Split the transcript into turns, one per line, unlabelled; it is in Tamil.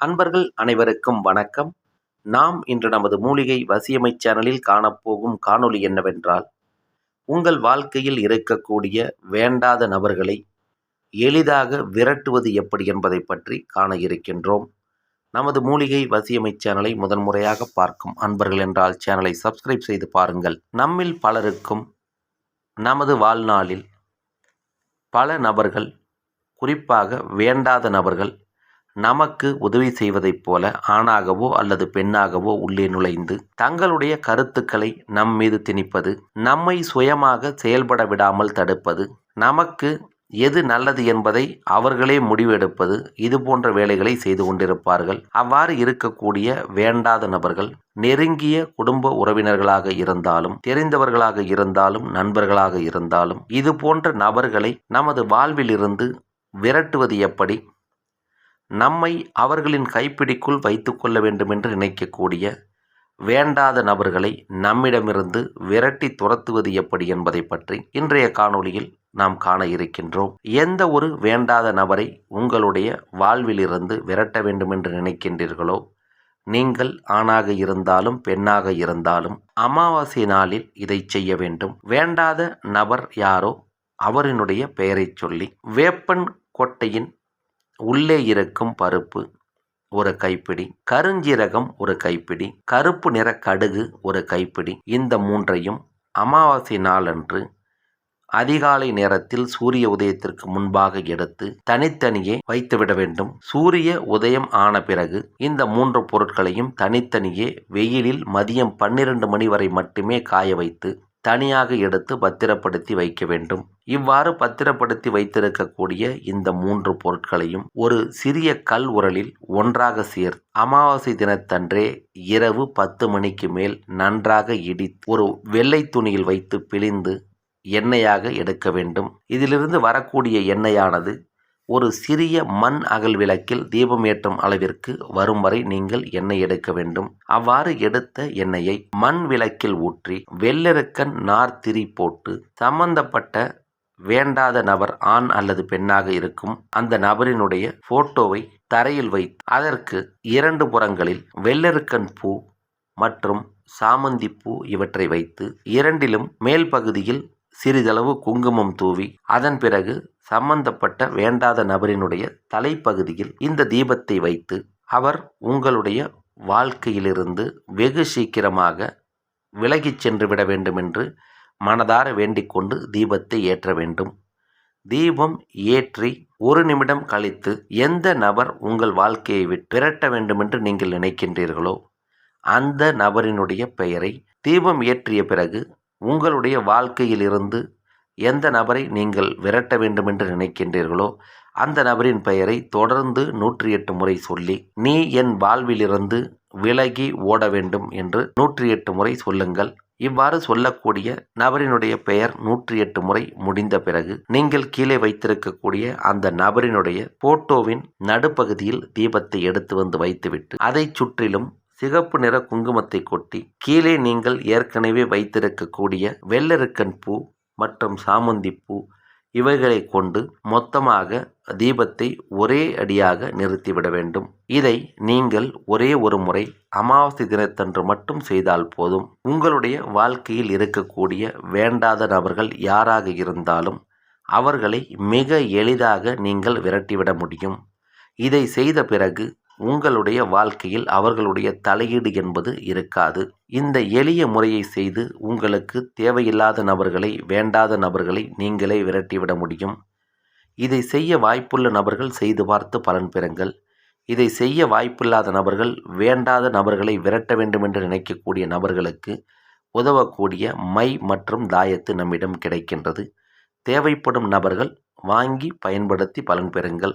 அன்பர்கள் அனைவருக்கும் வணக்கம். நாம் இன்று நமது மூலிகை வசியமை சேனலில் காணப்போகும் காணொளி என்னவென்றால் உங்கள் வாழ்க்கையில் இருக்கக்கூடிய வேண்டாத நபர்களை எளிதாக விரட்டுவது எப்படி என்பதை பற்றி காண இருக்கின்றோம். நமது மூலிகை வசியமை சேனலை முதன்முறையாக பார்க்கும் அன்பர்கள் என்றால் சேனலை சப்ஸ்கிரைப் செய்து பாருங்கள். நம்மில் பலருக்கும் நமது வாழ்நாளில் பல நபர்கள் குறிப்பாக வேண்டாத நபர்கள் நமக்கு உதவி செய்வதைப் போல ஆணாகவோ அல்லது பெண்ணாகவோ உள்ளே நுழைந்து தங்களுடைய கருத்துக்களை நம் மீது திணிப்பது நம்மை சுயமாக செயல்பட விடாமல் தடுப்பது நமக்கு எது நல்லது என்பதை அவர்களே முடிவெடுப்பது இது போன்ற வேலைகளை செய்து கொண்டிருப்பார்கள். அவ்வாறு இருக்கக்கூடிய வேண்டாத நபர்கள் நெருங்கிய குடும்ப உறவினர்களாக இருந்தாலும் தெரிந்தவர்களாக இருந்தாலும் நண்பர்களாக இருந்தாலும் இது போன்ற நபர்களை நமது வாழ்விலிருந்து விரட்டுவது எப்படி? நம்மை அவர்களின் கைப்பிடிக்குள் வைத்து கொள்ள வேண்டுமென்று நினைக்கக்கூடிய வேண்டாத நபர்களை நம்மிடமிருந்து விரட்டி துரத்துவது எப்படி என்பதை பற்றி இன்றைய காணொளியில் நாம் காண இருக்கின்றோம். எந்த ஒரு வேண்டாத நபரை உங்களுடைய வாழ்விலிருந்து விரட்ட வேண்டுமென்று நினைக்கின்றீர்களோ நீங்கள் ஆணாக இருந்தாலும் பெண்ணாக இருந்தாலும் அமாவாசை நாளில் இதை செய்ய வேண்டும். வேண்டாத நபர் யாரோ அவரினுடைய பெயரைச் சொல்லி வேப்பன் கொட்டையின் உள்ளே இருக்கும் பருப்பு ஒரு கைப்பிடி கருஞ்சீரகம் ஒரு கைப்பிடி கருப்பு நிற கடுகு ஒரு கைப்பிடி. இந்த மூன்றையும் அமாவாசை நாளன்று அதிகாலை நேரத்தில் சூரிய உதயத்திற்கு முன்பாக எடுத்து தனித்தனியே வைத்துவிட வேண்டும். சூரிய உதயம் ஆன பிறகு இந்த மூன்று பொருட்களையும் தனித்தனியே வெயிலில் மதியம் பன்னிரண்டு மணி வரை மட்டுமே காய வைத்து தனியாக எடுத்து பத்திரப்படுத்தி வைக்க வேண்டும். இவ்வாறு பத்திரப்படுத்தி வைத்திருக்கக்கூடிய இந்த மூன்று பொருட்களையும் ஒரு சிறிய கல் உரலில் ஒன்றாக சேர் அமாவாசை தினத்தன்றே இரவு பத்து மணிக்கு மேல் நன்றாக இடித்து ஒரு வெள்ளை துணியில் வைத்து பிழிந்து எண்ணெயாக எடுக்க வேண்டும். இதிலிருந்து வரக்கூடிய எண்ணெயானது ஒரு சிறிய மண் அகல் விளக்கில் தீபம் ஏற்றும் அளவிற்கு வரும் வரை நீங்கள் எண்ணெய் எடுக்க வேண்டும். அவ்வாறு எடுத்த எண்ணெயை மண் விளக்கில் ஊற்றி வெள்ளெருக்கன் நார்த்திரி போட்டு சம்பந்தப்பட்ட வேண்டாத நபர் ஆண் அல்லது பெண்ணாக இருக்கும் அந்த நபரினுடைய போட்டோவை தரையில் வைத்து அதற்கு இரண்டு புறங்களில் வெள்ளெருக்கன் பூ மற்றும் சாமந்தி பூ இவற்றை வைத்து இரண்டிலும் மேல் பகுதியில் சிறிதளவு குங்குமம் தூவி அதன் பிறகு சம்பந்தப்பட்ட வேண்டாத நபரினுடைய தலைப்பகுதியில் இந்த தீபத்தை வைத்து அவர் உங்களுடைய வாழ்க்கையிலிருந்து வெகு சீக்கிரமாக விலகிச் சென்று விட வேண்டும் என்று மனதார வேண்டிக்கொண்டு தீபத்தை ஏற்ற வேண்டும். தீபம் ஏற்றி ஒரு நிமிடம் கழித்து எந்த நபர் உங்கள் வாழ்க்கையை விட்டு விரட்ட வேண்டுமென்று நீங்கள் நினைக்கின்றீர்களோ அந்த நபரினுடைய பெயரை தீபம் ஏற்றிய பிறகு உங்களுடைய வாழ்க்கையிலிருந்து எந்த நபரை நீங்கள் விரட்ட வேண்டுமென்று நினைக்கின்றீர்களோ அந்த நபரின் பெயரை தொடர்ந்து நூற்றி எட்டு முறை சொல்லி நீ என் வாழ்விலிருந்து விலகி ஓட வேண்டும் என்று நூற்றி எட்டு முறை சொல்லுங்கள். இவ்வாறு சொல்லக்கூடிய நபரினுடைய பெயர் நூற்றி எட்டு முறை முடிந்த பிறகு நீங்கள் கீழே வைத்திருக்கக்கூடிய அந்த நபரினுடைய போட்டோவின் நடுப்பகுதியில் தீபத்தை எடுத்து வந்து வைத்துவிட்டு அதை சுற்றிலும் சிகப்பு நிற குங்குமத்தை கொட்டி கீழே நீங்கள் ஏற்கனவே வைத்திருக்கக்கூடிய வெள்ளருக்கன் பூ மற்றும் சாமந்தி பூ இவைகளை கொண்டு மொத்தமாக தீபத்தை ஒரே அடியாக நிறுத்திவிட வேண்டும். இதை நீங்கள் ஒரே ஒரு முறை அமாவாசை தினத்தன்று மட்டும் செய்தால் போதும். உங்களுடைய வாழ்க்கையில் இருக்கக்கூடிய வேண்டாத நபர்கள் யாராக இருந்தாலும் அவர்களை மிக எளிதாக நீங்கள் விரட்டிவிட முடியும். இதை செய்த பிறகு உங்களுடைய வாழ்க்கையில் அவர்களுடைய தலையீடு என்பது இருக்காது. இந்த எளிய முறையை செய்து உங்களுக்கு தேவையில்லாத நபர்களை வேண்டாத நபர்களை நீங்களே விரட்டிவிட முடியும். இதை செய்ய வாய்ப்புள்ள நபர்கள் செய்து பார்த்து பலன் பெறுங்கள். இதை செய்ய வாய்ப்பில்லாத நபர்கள் வேண்டாத நபர்களை விரட்ட வேண்டும் என்று நினைக்கக்கூடிய நபர்களுக்கு உதவக்கூடிய மை மற்றும் தாயத்து நம்மிடம் கிடைக்கின்றது. தேவைப்படும் நபர்கள் வாங்கி பயன்படுத்தி பலன் பெறுங்கள்.